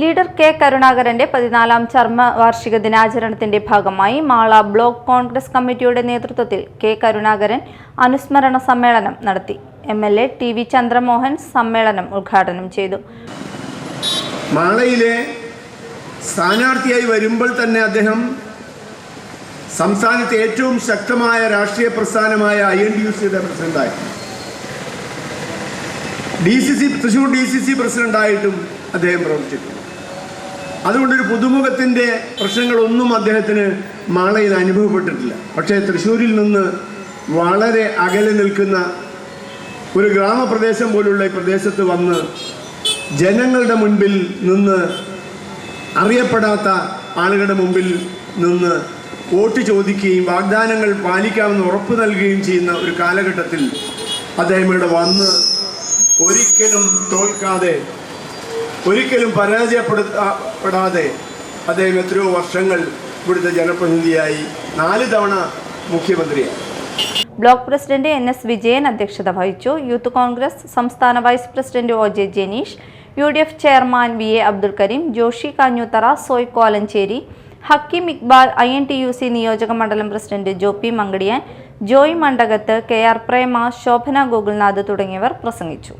Leader K കരുണാകരന്റെ പതിനാലാം ചർമ്മ വാർഷിക ദിനാചരണത്തിന്റെ ഭാഗമായി മാള ബ്ലോക്ക് കോൺഗ്രസ് കമ്മിറ്റിയുടെ നേതൃത്വത്തിൽ കെ കരുണാകരൻ അനുസ്മരണ സമ്മേളനം നടത്തി. M L A T V Chandramohan സമ്മേളനം ഉദ്ഘാടനം ചെയ്തു. മാളയിലെ സ്ഥാനാർത്ഥിയായി വരുമ്പോൾ തന്നെ അദ്ദേഹം സംസ്ഥാനത്തെ ഏറ്റവും ശക്തമായ രാഷ്ട്രീയ പ്രസ്ഥാനമായ ഐ എൻ ഡി യു സിയുടെ പ്രസിഡന്റായി. D C C Thrissur D C C പ്രസിഡന്റായിട്ടും അദ്ദേഹം പ്രവർത്തിച്ചു അതുകൊണ്ടൊരു പുതുമുഖത്തിന്റെ പ്രശ്നങ്ങളൊന്നും അദ്ദേഹത്തിന് മാളയിൽ അനുഭവപ്പെട്ടിട്ടില്ല. പക്ഷേ തൃശ്ശൂരിൽ നിന്ന് വളരെ അകലെ നിൽക്കുന്ന ഒരു ഗ്രാമപ്രദേശം പോലുള്ള പ്രദേശത്ത് വന്ന് ജനങ്ങളുടെ മുൻപിൽ നിന്ന് അറിയപ്പെടാത്ത ആളുകളുടെ മുമ്പിൽ നിന്ന് വോട്ട് ചോദിക്കുകയും വാഗ്ദാനങ്ങൾ പാലിക്കാമെന്ന് ഉറപ്പ് നൽകുകയും ചെയ്യുന്ന ഒരു കാലഘട്ടത്തിൽ അദ്ദേഹം ഇവിടെ വന്ന് ഒരിക്കലും തോൽക്കാതെ ഒരിക്കലും പരാജയപ്പെടുത്തപ്പെടാതെ അദ്ദേഹം എത്രയോ വർഷങ്ങൾ ഇവിടുത്തെ ജനപ്രതിനിധിയായി നാല് തവണ മുഖ്യമന്ത്രിയായി. Block president N S Vijayan അധ്യക്ഷത വഹിച്ചു. യൂത്ത് കോൺഗ്രസ് സംസ്ഥാന vice president O J Janeesh U D F chairman V A Abdul Kareem Joshi Kanjoothara Soy Kolenchery Hakeem Iqbal I N T U C നിയോജക മണ്ഡലം president Jo P Mankadiyan Joy Mandakath K R Prema Shobhana Gokulnath തുടങ്ങിയവർ പ്രസംഗിച്ചു.